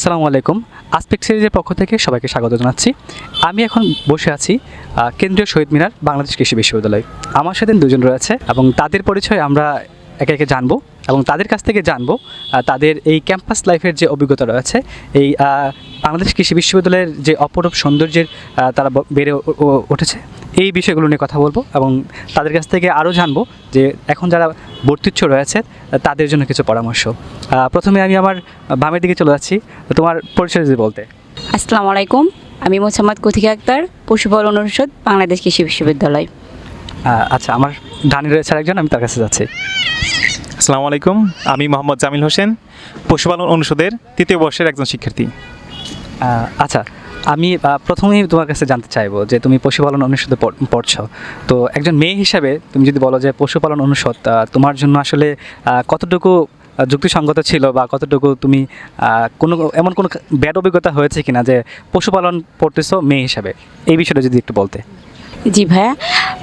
আসসালামু আলাইকুম। আসপেক্ট সিরিজের পক্ষ থেকে সবাইকে স্বাগত জানাচ্ছি। আমি এখন বসে আছি কেন্দ্রীয় শহীদ মিনার বাংলাদেশ কৃষি বিশ্ববিদ্যালয়। আমার সাথে দুজন রয়েছে এবং তাদের পরিচয় আমরা একে একে জানব এবং তাদের কাছ থেকে জানব তাদের এই ক্যাম্পাস লাইফের যে অভিজ্ঞতা রয়েছে এই বাংলাদেশ কৃষি বিশ্ববিদ্যালয়ের যে অপরূপ সৌন্দর্যের তারা বেড়ে উঠেছে। এই বিষয়গুলো নিয়ে কথা বলব এবং তাদের কাছ থেকে আরও জানব যে এখন যারা বর্তিচ্ছ রয়েছে তাদের জন্য কিছু পরামর্শ। প্রথমে আমি আমার বামের দিকে চলে যাচ্ছি। তোমার পরিচয় যদি বলতে। আসসালামু আলাইকুম আমি মোসাম্মদ কথিকা আক্তার পশুপালন অনুষদ বাংলাদেশ কৃষি বিশ্ববিদ্যালয়। আচ্ছা আমার ডানি রয়েছে আরেকজন, আমি তার কাছে যাচ্ছি। আসসালামু আলাইকুম, আমি মোহাম্মদ জামিল হোসেন, পশুপালন অনুষদের তৃতীয় বর্ষের একজন শিক্ষার্থী। আচ্ছা আমি প্রথমেই তোমার কাছে জানতে চাইব যে তুমি পশুপালন অনুষদে পড়- পড়ছো। তো একজন মেয়ে হিসাবে তুমি যদি বলো যে পশুপালন অনুষদ তোমার জন্য আসলে কতটুকু যুক্তিসঙ্গত ছিল বা কতটুকু তুমি কোনো, এমন কোনো ব্যাড অভিজ্ঞতা হয়েছে কিনা যে পশুপালন পড়তেছো মেয়ে হিসাবে? এই বিষয়টা যদি একটু বলতে। জি ভাইয়া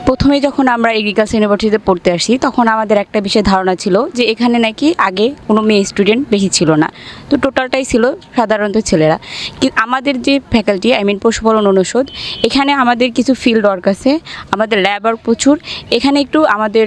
প্রথমে যখন আমরা এগ্রিকালচার ইউনিভার্সিটিতে পড়তে আসি, তখন আমাদের একটা বিষয়ে ধারণা ছিল যে এখানে নাকি আগে কোনো মেয়ে স্টুডেন্ট বেশি ছিল না। তো টোটালটাই ছিল সাধারণত ছেলেরা। কি আমাদের যে ফ্যাকাল্টি আই মিন পশুপালন অনুষদ, এখানে আমাদের কিছু ফিল্ড ওয়ার্ক আছে, আমাদের ল্যাব ওয়ার্ক প্রচুর। এখানে একটু আমাদের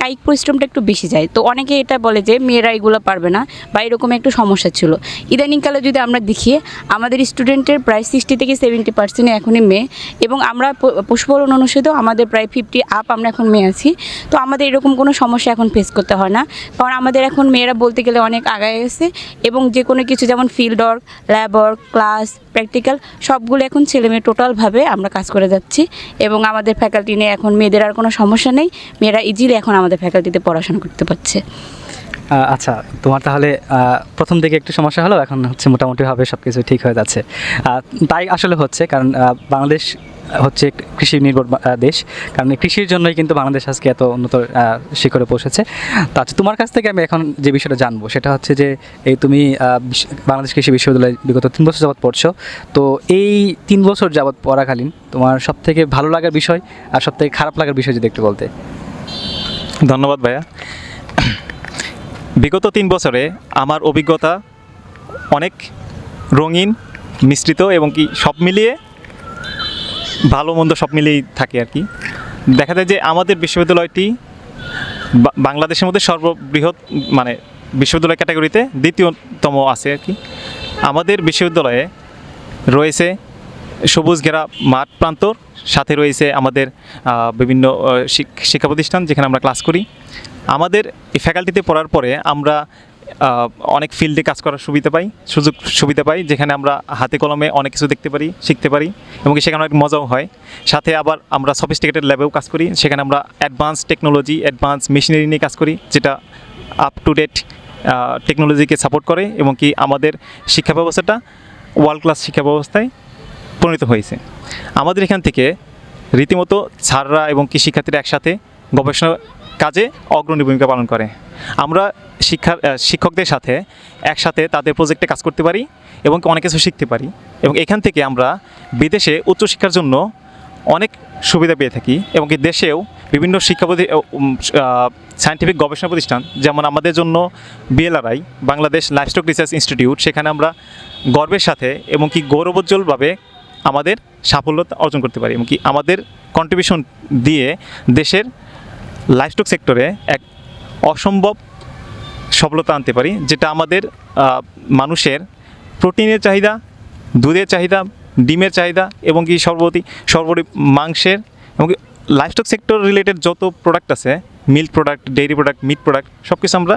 কায়িক পরিশ্রমটা একটু বেশি যায়। তো অনেকে এটা বলে যে মেয়েরা এগুলো পারবে না বা এরকম একটু সমস্যা ছিল। ইদানিংকালে যদি আমরা দেখি, আমাদের স্টুডেন্টের প্রায় সিক্সটি থেকে সেভেন্টি পার্সেন্ট এখনই মেয়ে। এবং আমরা পশুপালন অনুষদেও আমাদের প্রায় ফিফটি আপ আমরা এখন মেয়ে আছি। তো আমাদের এরকম কোনো সমস্যা এখন ফেস করতে হয় না। কারণ আমাদের এখন মেয়েরা বলতে গেলে অনেক আগায় গেছে এবং যে কোনো কিছু যেমন field work lab work class practical সবগুলো এখন ছেলে মেয়ে টোটালভাবে আমরা কাজ করে যাচ্ছি এবং আমাদের ফ্যাকাল্টি নিয়ে এখন মেয়েদের আর কোনো সমস্যা নেই। মেয়েরা ইজিলি এখন আমাদের ফ্যাকাল্টিতে পড়াশোনা করতে পারছে। আচ্ছা তোমার তাহলে প্রথম দিকে একটু সমস্যা হলো, এখন হচ্ছে মোটামুটিভাবে সব কিছু ঠিক হয়ে যাচ্ছে। তাই আসলে হচ্ছে, কারণ বাংলাদেশ হচ্ছে কৃষি নির্ভর দেশ। কারণ কৃষির জন্যই কিন্তু বাংলাদেশ আজকে এত উন্নত শিখরে পৌঁছেছে। তো তোমার কাছ থেকে আমি এখন যে বিষয়টা জানব, সেটা হচ্ছে যে, এই তুমি বাংলাদেশ কৃষি বিশ্ববিদ্যালয়ে বিগত তিন বছর যাবৎ পড়ছো। তো এই তিন বছর যাবৎ পড়াকালীন তোমার সব থেকে ভালো লাগার বিষয় আর সব থেকে খারাপ লাগার বিষয় যদি একটু বলতে। ধন্যবাদ ভাইয়া। বিগত তিন বছরে আমার অভিজ্ঞতা অনেক রঙিন, মিশ্রিত এবং কি সব মিলিয়ে ভালো মন্দ সব মিলেই থাকে আর কি। দেখা যায় যে আমাদের বিশ্ববিদ্যালয়টি বাংলাদেশের মধ্যে সর্ববৃহৎ মানে বিশ্ববিদ্যালয় ক্যাটাগরিতে দ্বিতীয়তম আছে আর কি। আমাদের বিশ্ববিদ্যালয়ে রয়েছে সবুজ ঘেরা মাঠ প্রান্তর, সাথে রয়েছে আমাদের বিভিন্ন শিক্ষা প্রতিষ্ঠান যেখানে আমরা ক্লাস করি। আমাদের এই ফ্যাকাল্টিতে পড়ার পরে আমরা অনেক ফিল্ডে কাজ করার সুবিধা পাই, সুযোগ সুবিধা পাই, যেখানে আমরা হাতে কলমে অনেক কিছু দেখতে পারি, শিখতে পারি, এবং সেখানে অনেক মজাও হয়। সাথে আবার আমরা সফিস্টিকেটেড ল্যাবেও কাজ করি, সেখানে আমরা অ্যাডভান্স টেকনোলজি অ্যাডভান্স মেশিনারি নিয়ে কাজ করি, যেটা আপ টু ডেট টেকনোলজিকে সাপোর্ট করে, এবং কি আমাদের শিক্ষা ব্যবস্থাটা ওয়ার্ল্ড ক্লাস শিক্ষা ব্যবস্থায় পরিণত হয়েছে। আমাদের এখান থেকে রীতিমতো স্যাররা এবং কি শিক্ষার্থীরা একসাথে গবেষণা কাজে অগ্রণী ভূমিকা পালন করে। আমরা শিক্ষা শিক্ষকদের সাথে একসাথে তাদের প্রজেক্টে কাজ করতে পারি এবং অনেক কিছু শিখতে পারি। এবং এখান থেকে আমরা বিদেশে উচ্চশিক্ষার জন্য অনেক সুবিধা পেয়ে থাকি এবং দেশেও বিভিন্ন শিক্ষা সায়েন্টিফিক গবেষণা প্রতিষ্ঠান, যেমন আমাদের জন্য BLRI Bangladesh livestock research institute সেখানে আমরা গর্বের সাথে এবং কি গৌরবোজ্জ্বলভাবে আমাদের সাফল্য অর্জন করতে পারি এবং কি আমাদের কন্ট্রিবিউশন দিয়ে দেশের লাইফস্টক সেক্টরে এক অসম্ভব সফলতা আনতে পারি, যেটা আমাদের মানুষের প্রোটিনের চাহিদা, দুধের চাহিদা, ডিমের চাহিদা এবং কি সর্বতি সর্বোপরি মাংসের এবং লাইফস্টক সেক্টর রিলেটেড যত প্রোডাক্ট আছে milk product dairy product meat product সব কিছু আমরা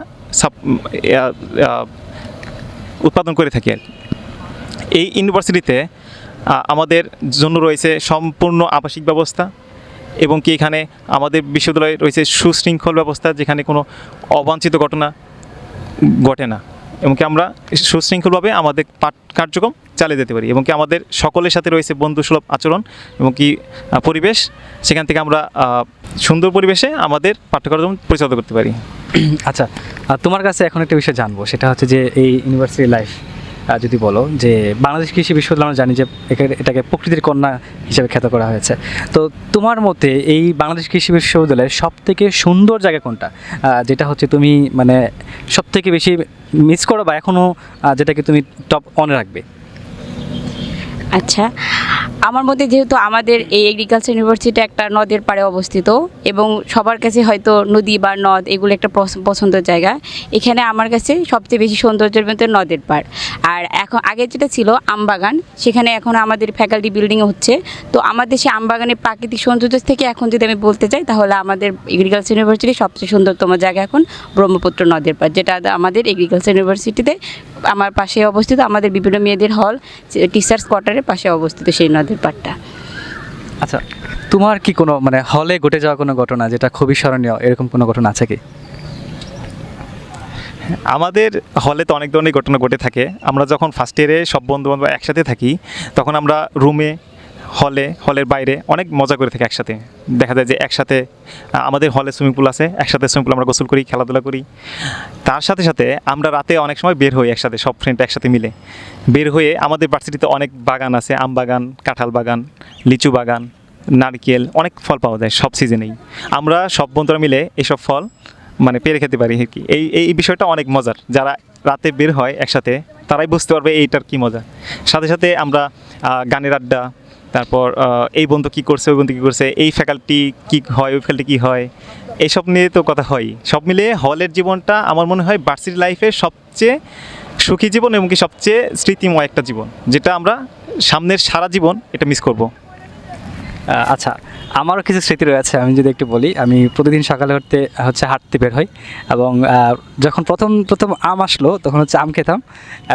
উৎপাদন করে থাকি আর এই ইউনিভার্সিটিতে আমাদের জন্য রয়েছে সম্পূর্ণ আবাসিক ব্যবস্থা এবং কি এখানে আমাদের বিশ্ববিদ্যালয়ে রয়েছে সুশৃঙ্খল ব্যবস্থা, যেখানে কোনো অবাঞ্ছিত ঘটনা ঘটে না। এবং কি আমরা সুশৃঙ্খলভাবে আমাদের পাঠ কার্যক্রম চালিয়ে যেতে পারি। এবং কি আমাদের সকলের সাথে রয়েছে বন্ধুসুলভ আচরণ এবং কি পরিবেশ, সেখান থেকে আমরা সুন্দর পরিবেশে আমাদের পাঠ্যক্রম পরিচালিত করতে পারি। আচ্ছা তোমার কাছে এখন একটা বিষয় জানব, সেটা হচ্ছে যে এই ইউনিভার্সিটি লাইফ যদি বলো যে বাংলাদেশ কৃষি বিশ্ববিদ্যালয়, আমরা জানি যে এটাকে প্রকৃতির কন্যা হিসেবে খ্যাত করা হয়েছে। তো তোমার মতে এই বাংলাদেশ কৃষি বিশ্ববিদ্যালয়ের সব থেকে সুন্দর জায়গা কোনটা? যেটা হচ্ছে তুমি মানে সব থেকে বেশি মিস করো বা এখনও যেটাকে তুমি টপ অনে রাখবে। আচ্ছা আমার মধ্যে যেহেতু আমাদের এই এগ্রিকালচার ইউনিভার্সিটি একটা নদের পাড়ে অবস্থিত এবং সবার কাছে হয়তো নদী বা নদ এগুলো একটা পছ- পছন্দের জায়গা, এখানে আমার কাছে সবচেয়ে বেশি সৌন্দর্যের মধ্যে নদের পাড়। আর এখন, আগে যেটা ছিল আমবাগান, সেখানে এখন আমাদের ফ্যাকাল্টি বিল্ডিং হচ্ছে। তো আমাদের সেই আমবাগানের প্রাকৃতিক সৌন্দর্য থেকে এখন যদি আমি বলতে চাই, তাহলে আমাদের এগ্রিকালচার ইউনিভার্সিটির সবচেয়ে সুন্দরতম জায়গা এখন ব্রহ্মপুত্র নদের পাড়, যেটা আমাদের এগ্রিকালচার ইউনিভার্সিটিতে আমার পাশে অবস্থিত আমাদের বিভিন্ন মেয়েদের হল টিচার্স কোয়ার্টারের পাশে অবস্থিত সেই নদীর পাড়টা। আচ্ছা তোমার কি কোনো মানে হলে ঘটে যাওয়া কোনো ঘটনা যেটা খুবই স্মরণীয়? এরকম কোনো ঘটনা আছে কি? আমাদের হলে তো অনেক ধরনের ঘটনা ঘটে থাকে। আমরা যখন ফার্স্ট ইয়ারে সব বন্ধু বান্ধব একসাথে থাকি তখন আমরা রুমে হলে, হলের বাইরে অনেক মজা করে থাকি একসাথে। দেখা যায় যে একসাথে আমাদের হলে সুইমিং পুল আছে, একসাথে সুইমিং পুল আমরা গোসল করি, খেলাধুলা করি। তার সাথে সাথে আমরা রাতে অনেক সময় বের হই একসাথে, সব ফ্রেন্ড একসাথে মিলে। বের হয়ে আমাদের ভার্সিটিতে অনেক বাগান আছে, আম বাগান, কাঁঠাল বাগান, লিচু বাগান, নারকেল, অনেক ফল পাওয়া যায় সব সিজনেই আমরা সব বন্ধুরা মিলে এইসব ফল মানে পেরে খেতে পারি আর কি। এই এই বিষয়টা অনেক মজার। যারা রাতে বের হয় একসাথে, তারাই বুঝতে পারবে এইটার কি মজা। সাথে সাথে আমরা গানের আড্ডা তারপর এই বন্ধু কী করছে, ওই বন্ধু কী করছে, এই ফ্যাকাল্টি কী হয়, ওই ফ্যাকাল্টি কী হয় এইসব নিয়ে তো কথা হয়। সব মিলিয়ে হলের জীবনটা আমার মনে হয় ভার্সিটি লাইফের সবচেয়ে সুখী জীবন এবং কি সবচেয়ে স্মৃতিময় একটা জীবন, যেটা আমরা সামনের সারা জীবন এটা মিস করব। আচ্ছা আমারও কিছু স্মৃতি রয়েছে আমি যদি একটু বলি। আমি প্রতিদিন সকালে উঠতে হচ্ছে হাঁটতে বের হই এবং যখন প্রথম প্রথম আম আসলো তখন হচ্ছে আম খেতাম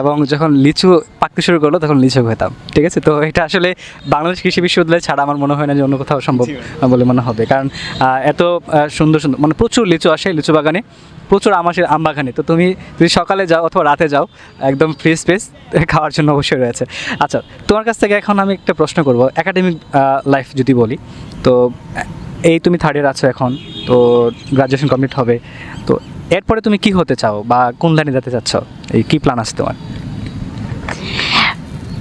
এবং যখন লিচু পাকতে শুরু করল তখন লিচু খেতাম ঠিক আছে? তো এটা আসলে বাংলাদেশ কৃষি বিশ্ববিদ্যালয় ছাড়া আমার মনে হয় না যে অন্য কোথাও সম্ভব বলে মনে হবে। কারণ এত সুন্দর সুন্দর মানে প্রচুর লিচু আসে লিচু বাগানে। প্রচুর আমাশের আমবাগানে আম বাগানে। তো তুমি যদি সকালে যাও অথবা রাতে যাও, একদম ফ্রি স্পেস খাওয়ার জন্য অবশ্যই রয়েছে। আচ্ছা তোমার কাছ থেকে এখন আমি একটা প্রশ্ন করব একাডেমিক লাইফ যদি বলি, তো এই তুমি থার্ড ইয়ার আছো এখন, তো গ্রাজুয়েশন কমপ্লিট হবে, তো এরপরে তুমি কি হতে চাও বা কোন লাইনে যেতে চাচ্ছ? এই কী প্ল্যান আছে তোমার?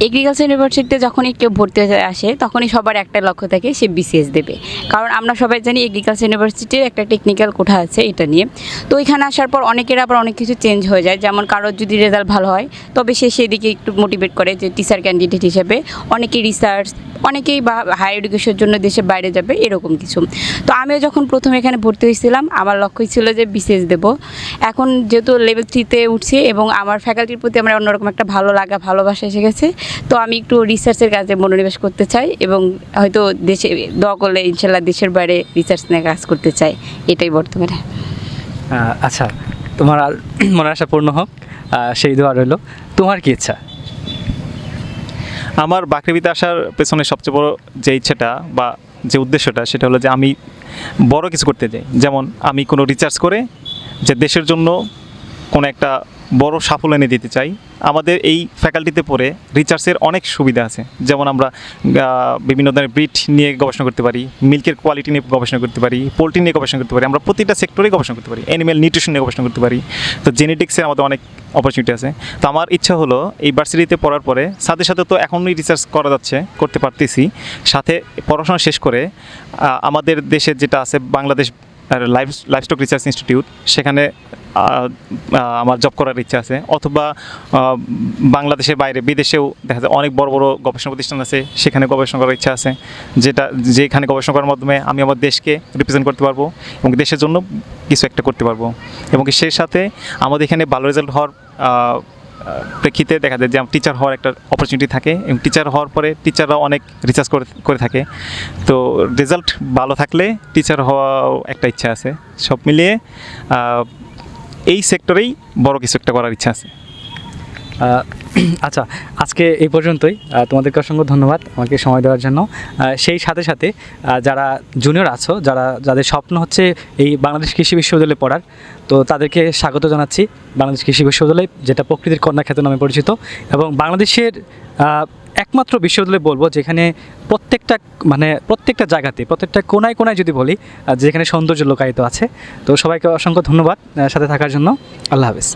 এগ্রিকালচার ইউনিভার্সিটিতে যখনই কেউ ভর্তি আসে, তখনই সবার একটা লক্ষ্য থাকে, সে বিসিএস দেবে। কারণ আমরা সবাই জানি এগ্রিকালচার ইউনিভার্সিটির একটা টেকনিক্যাল কোঠা আছে এটা নিয়ে। তো এখানে আসার পর অনেকের আবার অনেক কিছু চেঞ্জ হয়ে যায়। যেমন কারোর যদি রেজাল্ট ভালো হয়, তবে সে সেদিকে একটু মোটিভেট করে যে টিচার ক্যান্ডিডেট হিসেবে। অনেকে রিসার্চ অনেকেই বা হায়ার এডুকেশনের জন্য দেশের বাইরে যাবে, এরকম কিছু। তো আমিও যখন প্রথম এখানে ভর্তি হয়েছিলাম, আমার লক্ষ্যই ছিল যে বিসিএস দেব। এখন যেহেতু লেভেল থ্রিতে উঠছি এবং আমার ফ্যাকাল্টির প্রতি আমার অন্যরকম একটা ভালো লাগা, ভালোবাসা এসে গেছে। তো আমি একটু রিসার্চের কাজে মনোনিবেশ করতে চাই এবং হয়তো দেশে, দোয়া করলে ইনশাল্লাহ দেশের বাইরে রিসার্চ নিয়ে কাজ করতে চাই। এটাই বর্তমানে। আচ্ছা তোমার মনের আশা পূর্ণ হোক। সেই দোয়া রইল। তোমার কি ইচ্ছা? আমার বাকৃবিতে আসার পেছনে সবচেয়ে বড় যে ইচ্ছাটা বা যে উদ্দেশ্যটা সেটা হলো যে আমি বড় কিছু করতে চাই। যেমন আমি কোনো রিচার্জ করে যে দেশের জন্য কোনো একটা বড় সাফল্য এনে দিতে চাই। আমাদের এই ফ্যাকাল্টিতে পড়ে রিচার্জের অনেক সুবিধা আছে। যেমন আমরা বিভিন্ন ধরনের ব্রিড নিয়ে গবেষণা করতে পারি মিল্কের কোয়ালিটি নিয়ে গবেষণা করতে পারি পোলট্রি নিয়ে গবেষণা করতে পারি, আমরা প্রতিটা সেক্টরে গবেষণা করতে পারি অ্যানিম্যাল নিউট্রিশন নিয়ে গবেষণা করতে পারি। তো জেনেটিক্সে আমাদের অনেক অপরচুনিটি আছে। তো আমার ইচ্ছা হলো এই ভার্সিটিতে পড়ার পরে সাথে সাথে তো এখনই রিসার্চ করা যাচ্ছে, করতে পারতেছি। সাথে পড়াশোনা শেষ করে আমাদের দেশে যেটা আছে, Bangladesh life, livestock research institute, সেখানে আমার জব করার ইচ্ছা আছে। অথবা বাংলাদেশের বাইরে, বিদেশেও দেখা যায় অনেক বড় বড় গবেষণা প্রতিষ্ঠান আছে, সেখানে গবেষণা করার ইচ্ছা আছে। যেটা, যেখানে গবেষণা করার মাধ্যমে আমি আমার দেশকে রিপ্রেজেন্ট করতে পারব এবং দেশের জন্য কিছু একটা করতে পারব। এবং সেই সাথে আমাদের এখানে ভালো রেজাল্ট হওয়ার প্রেক্ষিতে দেখা যায় যে টিচার হওয়ার একটা অপরচুনিটি থাকে এবং টিচার হওয়ার পরে টিচাররা অনেক রিসার্চ করে করে থাকে। তো রেজাল্ট ভালো থাকলে টিচার হওয়াও একটা ইচ্ছা আছে। সব মিলিয়ে এই সেক্টরেই বড় কিছু একটা করার ইচ্ছা আছে। আচ্ছা আজকে এই পর্যন্তই। তোমাদেরকে অসংখ্য ধন্যবাদ আমাকে সময় দেওয়ার জন্য। সেই সাথে সাথে যারা জুনিয়র আছো, যারা, যাদের স্বপ্ন হচ্ছে এই বাংলাদেশ কৃষি বিশ্ববিদ্যালয়ে পড়ার, তো তাদেরকে স্বাগত জানাচ্ছি বাংলাদেশ কৃষি বিশ্ববিদ্যালয়, যেটা প্রকৃতির কন্যা খ্যাত নামে পরিচিত। এবং বাংলাদেশের একমাত্র বিশ্ববিদ্যালয় বলব যেখানে প্রত্যেকটা মানে প্রত্যেকটা জায়গাতে, প্রত্যেকটা কোনায় কোনায় যদি বলি যেখানে সৌন্দর্য লোকায়িত আছে। তো সবাইকে অসংখ্য ধন্যবাদ সাথে থাকার জন্য। আল্লাহ হাফেজ।